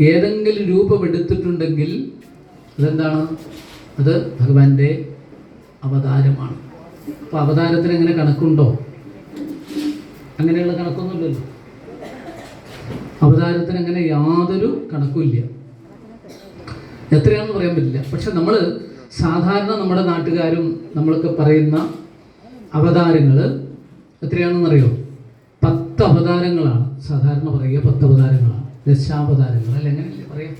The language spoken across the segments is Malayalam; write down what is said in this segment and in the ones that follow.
ഏതെങ്കിലും രൂപമെടുത്തിട്ടുണ്ടെങ്കിൽ അതെന്താണ്? അത് ഭഗവാന്റെ അവതാരമാണ്. അപ്പോൾ അവതാരത്തിന് എങ്ങനെ കണക്കുണ്ടോ? അങ്ങനെയുള്ള കണക്കൊന്നുമില്ലല്ലോ. അവതാരത്തിന് അങ്ങനെ യാതൊരു കണക്കുമില്ല. എത്രയാണെന്ന് പറയാൻ പറ്റില്ല. പക്ഷെ നമ്മൾ സാധാരണ നമ്മുടെ നാട്ടുകാരും നമ്മളൊക്കെ പറയുന്ന അവതാരങ്ങൾ എത്രയാണെന്നറിയോ? പത്ത് അവതാരങ്ങളാണ്. സാധാരണ പറയുക പത്ത് അവതാരങ്ങളാണ്. ദശാവതാരങ്ങൾ അല്ല? എങ്ങനെയല്ലേ പറയാം.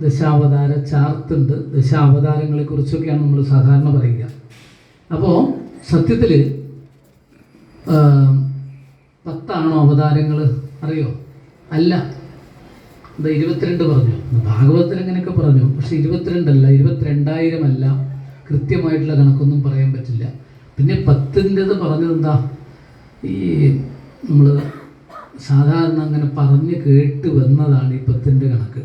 ദശാവതാര ചാർത്തുണ്ട്. ദശാവതാരങ്ങളെ കുറിച്ചൊക്കെയാണ് നമ്മൾ സാധാരണ പറയുക. അപ്പോൾ സത്യത്തിൽ പത്താണോ അവതാരങ്ങൾ അറിയോ? അല്ല. ഇത് ഇരുപത്തിരണ്ട് പറഞ്ഞു. ഭാഗവതത്തിൽ അങ്ങനെയൊക്കെ പറഞ്ഞു. പക്ഷെ ഇരുപത്തിരണ്ടല്ല ഇരുപത്തിരണ്ടായിരം അല്ല. കൃത്യമായിട്ടുള്ള കണക്കൊന്നും പറയാൻ പറ്റില്ല. പിന്നെ പത്തിന്റെത് പറഞ്ഞത് എന്താ ഈ നമ്മൾ സാധാരണ അങ്ങനെ പറഞ്ഞ് കേട്ട് വന്നതാണ് ഈ പത്തിന്റെ കണക്ക്.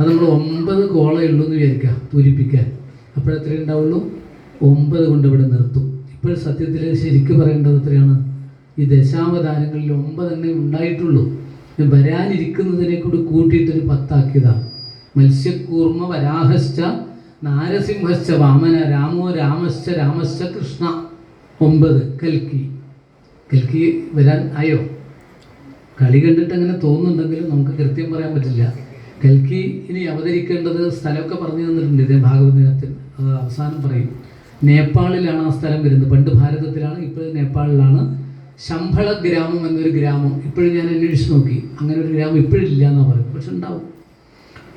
അത് നമ്മൾ ഒമ്പത് കോളേ ഉള്ളൂ എന്ന് വിചാരിക്കുക പൂരിപ്പിക്കാൻ അപ്പോഴെത്രയേ ഉണ്ടാവുള്ളൂ? ഒമ്പത് കൊണ്ട് ഇവിടെ നിർത്തും. ഇപ്പോൾ സത്യത്തിൽ ശരിക്കും പറയേണ്ടത് എത്രയാണ്? ഈ ദശാവതാരങ്ങളിൽ ഒമ്പതെണ്ണേ ഉണ്ടായിട്ടുള്ളൂ. വരാനിരിക്കുന്നതിനെ കൂടി കൂട്ടിയിട്ടൊരു പത്താക്കിയതാണ് മത്സ്യക്കൂർമ്മ വരാഹശ്ച നാരസിംഹശ്ച വാമന രാമോ രാമശ്ച രാമശ്ച കൃഷ്ണ. ഒമ്പത്. കൽക്കി. കൽക്കി വരാൻ ആയോ? കളി കണ്ടിട്ട് അങ്ങനെ തോന്നുന്നുണ്ടെങ്കിലും നമുക്ക് കൃത്യം പറയാൻ പറ്റില്ല. കൽക്കി ഇനി അവതരിക്കേണ്ടത് സ്ഥലമൊക്കെ പറഞ്ഞു തന്നിട്ടുണ്ട് ഇതേ ഭാഗവതത്തിൽ. അത് അവസാനം പറയും. നേപ്പാളിലാണ് ആ സ്ഥലം വരുന്നത്. പണ്ട് ഭാരതത്തിലാണ് ഇപ്പോൾ നേപ്പാളിലാണ്. ശമ്പള ഗ്രാമം എന്നൊരു ഗ്രാമം ഇപ്പോഴും ഞാൻ അന്വേഷിച്ച് നോക്കി. അങ്ങനെ ഒരു ഗ്രാമം ഇപ്പോഴില്ല എന്നാണ് പറയുന്നത് പക്ഷെ ഉണ്ടാവും.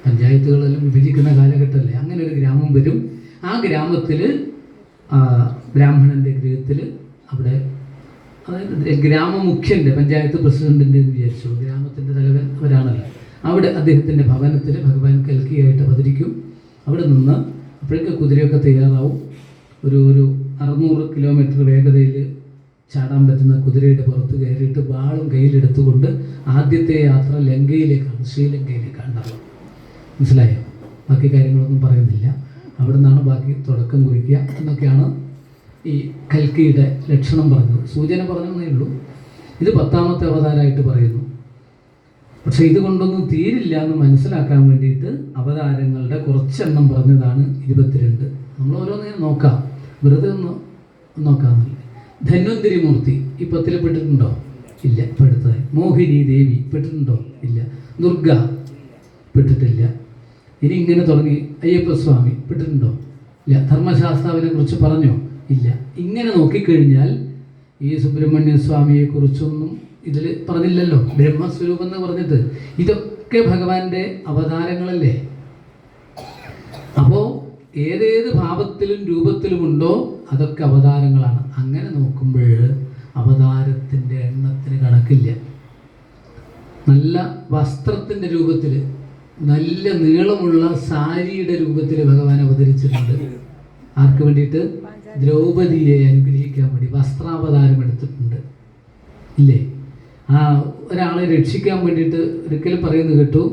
പഞ്ചായത്തുകളെല്ലാം വിഭജിക്കുന്ന കാലഘട്ടമല്ലേ. അങ്ങനെ ഒരു ഗ്രാമം വരും. ആ ഗ്രാമത്തിൽ ബ്രാഹ്മണന്റെ ഗൃഹത്തിൽ അവിടെ അതായത് ഗ്രാമമുഖ്യന്റെ പഞ്ചായത്ത് പ്രസിഡന്റിന്റെ എന്ന് വിചാരിച്ചു? ഗ്രാമത്തിന്റെ തലവൻ അവരാണല്ലോ അവിടെ അദ്ദേഹത്തിന്റെ ഭവനത്തിൽ ഭഗവാൻ കൽക്കിയായിട്ട് അവതരിക്കും അവിടെ നിന്ന് അപ്പോഴേക്ക് കുതിരയൊക്കെ തയ്യാറാവും. ഒരു ഒരു അറുന്നൂറ് കിലോമീറ്റർ വേഗതയിൽ ചാടാൻ പറ്റുന്ന കുതിരയുടെ പുറത്ത് കയറിയിട്ട് വാളും കയ്യിലെടുത്തുകൊണ്ട് ആദ്യത്തെ യാത്ര ലങ്കയിലേക്കാണ് ശ്രീലങ്കയിലേക്കാണ് ഉണ്ടാവുക മനസ്സിലായോ? ബാക്കി കാര്യങ്ങളൊന്നും പറയുന്നില്ല. അവിടെ നിന്നാണ് ബാക്കി തുടക്കം കുറിക്കുക എന്നൊക്കെയാണ് ഈ കൽക്കിയുടെ ലക്ഷണം പറഞ്ഞു. സൂചന പറഞ്ഞതേ ഉള്ളൂ. ഇത് പത്താമത്തെ അവതാരമായിട്ട് പറയുന്നു. പക്ഷെ ഇതുകൊണ്ടൊന്നും തീരില്ല എന്ന് മനസ്സിലാക്കാൻ വേണ്ടിയിട്ട് അവതാരങ്ങളുടെ കുറച്ചെണ്ണം പറഞ്ഞതാണ് ഇരുപത്തിരണ്ട്. നമ്മൾ ഓരോന്നിനും നോക്കാം. വെറുതെ ഒന്ന് നോക്കാമെന്നില്ല ധന്വന്തിരി മൂർത്തി ഈ പത്തിൽ പെട്ടിട്ടുണ്ടോ? ഇല്ല പെടുത്തത് മോഹിനി ദേവി പെട്ടിട്ടുണ്ടോ? ഇല്ല. ദുർഗ പെട്ടിട്ടില്ല. ഇനി ഇങ്ങനെ തുടങ്ങി. അയ്യപ്പസ്വാമി പെട്ടിട്ടുണ്ടോ? ഇല്ല. ധർമ്മശാസ്ത്രാവിനെ കുറിച്ച് പറഞ്ഞോ? ഇല്ല. ഇങ്ങനെ നോക്കിക്കഴിഞ്ഞാൽ ഈ സുബ്രഹ്മണ്യ സ്വാമിയെ കുറിച്ചൊന്നും ഇതിൽ പറഞ്ഞില്ലല്ലോ. ബ്രഹ്മസ്വരൂപം എന്ന് പറഞ്ഞിട്ട്. ഇതൊക്കെ ഭഗവാന്റെ അവതാരങ്ങളല്ലേ? അപ്പോൾ ഏതേത് ഭാവത്തിലും രൂപത്തിലുമുണ്ടോ അതൊക്കെ അവതാരങ്ങളാണ്. അങ്ങനെ നോക്കുമ്പോൾ അവതാരത്തിന്റെ എണ്ണത്തിന് കണക്കില്ല. നല്ല വസ്ത്രത്തിന്റെ രൂപത്തിൽ നല്ല നീളമുള്ള സാരിയുടെ രൂപത്തിൽ ഭഗവാൻ അവതരിച്ചിട്ടുണ്ട്. ആർക്ക് വേണ്ടിയിട്ട്? ദ്രൗപതിയെ അനുഗ്രഹിക്കാൻ വേണ്ടി വസ്ത്രാവതാരം എടുത്തിട്ടുണ്ട്. ഇല്ലേ? ആ ഒരാളെ രക്ഷിക്കാൻ വേണ്ടിയിട്ട് ഒരിക്കലും പറയുന്നത് കേട്ടു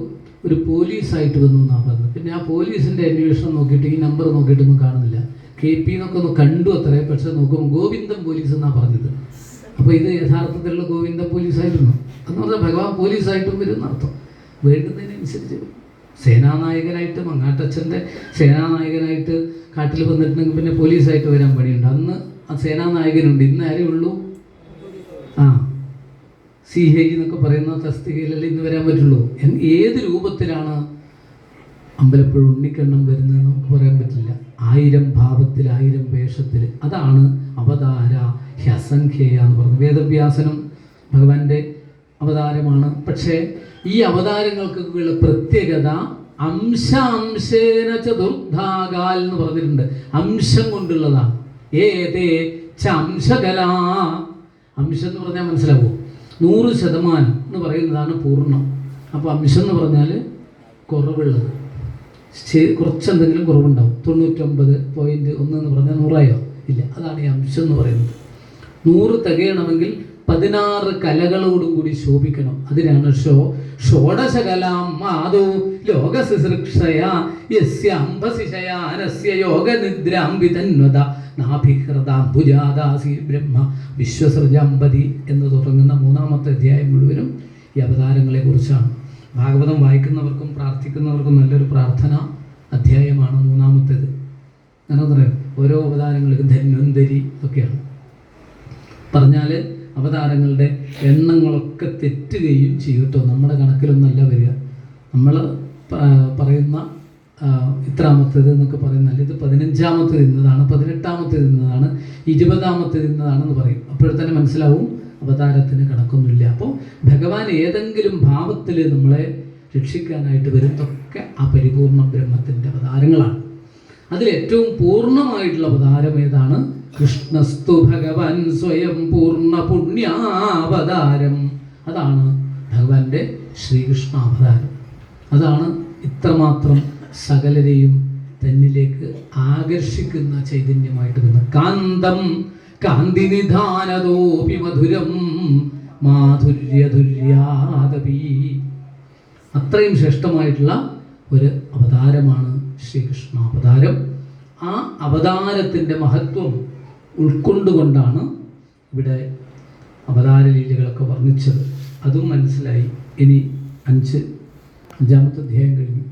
ഒരു പോലീസായിട്ട് വന്നു എന്നാണ് പറഞ്ഞത്. പിന്നെ ആ പോലീസിന്റെ അന്വേഷണം നോക്കിയിട്ട് ഈ നമ്പർ നോക്കിയിട്ടൊന്നും കാണുന്നില്ല. കെ പി എന്നൊക്കെ ഒന്ന് കണ്ടു അത്രേ പക്ഷെ നോക്കുമ്പോൾ ഗോവിന്ദൻ പോലീസ് എന്നാണ് പറഞ്ഞത്. അപ്പോൾ ഇത് യഥാർത്ഥത്തിലുള്ള ഗോവിന്ദ പോലീസായിരുന്നു. എന്ന് പറഞ്ഞാൽ ഭഗവാൻ പോലീസായിട്ടും വരും എന്നർത്ഥം വേണ്ടുന്നതിനനുസരിച്ച് സേനാനായകനായിട്ട് മങ്ങാട്ടച്ഛന്റെ സേനാനായകനായിട്ട് കാട്ടിൽ വന്നിട്ടുണ്ടെങ്കിൽ പിന്നെ പോലീസായിട്ട് വരാൻ പണിയുണ്ട്. അന്ന് ആ സേനാനായകനുണ്ട്. ഇന്ന് ആരേ ഉള്ളൂ? ആ. സി ഹൈ എന്നൊക്കെ പറയുന്ന തസ്തികയിലല്ലേ ഇന്ന് വരാൻ പറ്റുള്ളൂ. ഏത് രൂപത്തിലാണ് അമ്പലപ്പുഴ ഉണ്ണിക്കണ്ണം വരുന്നത് നമുക്ക് പറയാൻ പറ്റില്ല. ആയിരം ഭാവത്തിൽ ആയിരം വേഷത്തിൽ. അതാണ് അവതാര ഹ്യസംഖ്യ എന്ന് പറയുന്നത്. വേദവ്യാസനം ഭഗവാന്റെ അവതാരമാണ്. പക്ഷേ ഈ അവതാരങ്ങൾക്കുള്ള പ്രത്യേകത അംശ അംശേന ചതുർധാകാൽ എന്ന് പറഞ്ഞിട്ടുണ്ട്. അംശം കൊണ്ടുള്ളതാണ് ഏതേ? അംശകലാ അംശം എന്ന് പറഞ്ഞാൽ മനസ്സിലാവോ? നൂറ് ശതമാനം എന്ന് പറയുന്നതാണ് പൂർണം. അപ്പോൾ അംശം എന്ന് പറഞ്ഞാൽ കുറവുള്ളത്. കുറച്ച് എന്തെങ്കിലും കുറവുണ്ടാവും. തൊണ്ണൂറ്റൊമ്പത് പോയിന്റ് ഒന്ന് എന്ന് പറഞ്ഞാൽ നൂറായോ? ഇല്ല. അതാണ് ഈ അംശം എന്ന് പറയുന്നത്. നൂറ് തികയണമെങ്കിൽ പതിനാറ് കലകളോടും കൂടി ശോഭിക്കണം. അതിനാണ് ഷോ ഷോഡശകലാം മാതോ ലോക ശുശ്രൂഷയ യസ്യ ബ്രഹ്മ വിശ്വസൃജാമ്പതി എന്ന് തുടങ്ങുന്ന മൂന്നാമത്തെ അധ്യായം മുഴുവനും ഈ അവതാരങ്ങളെക്കുറിച്ചാണ്. ഭാഗവതം വായിക്കുന്നവർക്കും പ്രാർത്ഥിക്കുന്നവർക്കും നല്ലൊരു പ്രാർത്ഥന അധ്യായമാണ് മൂന്നാമത്തേത്. അങ്ങനെ പറയാം ഓരോ അവതാരങ്ങൾക്കും ധന്വന്തരി ഒക്കെയാണ്. പറഞ്ഞാൽ അവതാരങ്ങളുടെ എണ്ണങ്ങളൊക്കെ തെറ്റുകയും ചെയ്യും നമ്മുടെ കണക്കിലൊന്നല്ല വരിക. നമ്മൾ പറയുന്ന ഇത്രാമത്തേത് എന്നൊക്കെ പറയുന്നതല്ല ഇത് പതിനഞ്ചാമത്തേത് ഇന്നതാണ് പതിനെട്ടാമത്തേത് ഇന്നതാണ് ഇരുപതാമത്തേത് ഇന്നതാണെന്ന് പറയും. അപ്പോഴത്തന്നെ മനസ്സിലാവും അവതാരത്തിന് കണക്കൊന്നുമില്ല. അപ്പോൾ ഭഗവാൻ ഏതെങ്കിലും ഭാവത്തിൽ നമ്മളെ രക്ഷിക്കാനായിട്ട് വരുന്നതൊക്കെ ആ പരിപൂർണ ബ്രഹ്മത്തിന്റെ അവതാരങ്ങളാണ്. അതിൽ ഏറ്റവും പൂർണമായിട്ടുള്ള അവതാരം ഏതാണ്? കൃഷ്ണസ്തു ഭഗവാൻ സ്വയം പൂർണ പുണ്യാവതാരം. അതാണ് ഭഗവാന്റെ ശ്രീകൃഷ്ണ അവതാരം അതാണ് ഇത്രമാത്രം സകലരെയും തന്നിലേക്ക് ആകർഷിക്കുന്ന ചൈതന്യമായിട്ട് വരുന്നത്. കാന്തം കാന്തിനിധാനതോപി മധുരം മാധുര്യതുല്യാദപി. അത്രയും ശ്രേഷ്ഠമായിട്ടുള്ള ഒരു അവതാരമാണ് ശ്രീകൃഷ്ണ അവതാരം ആ അവതാരത്തിന്റെ മഹത്വം ഉൾക്കൊണ്ടുകൊണ്ടാണ് ഇവിടെ അവതാര ലീലകളൊക്കെ വർണിച്ചത്. അതും മനസ്സിലായി. ഇനി അഞ്ച് അഞ്ചാമത്തെ അധ്യായം കഴിഞ്ഞു.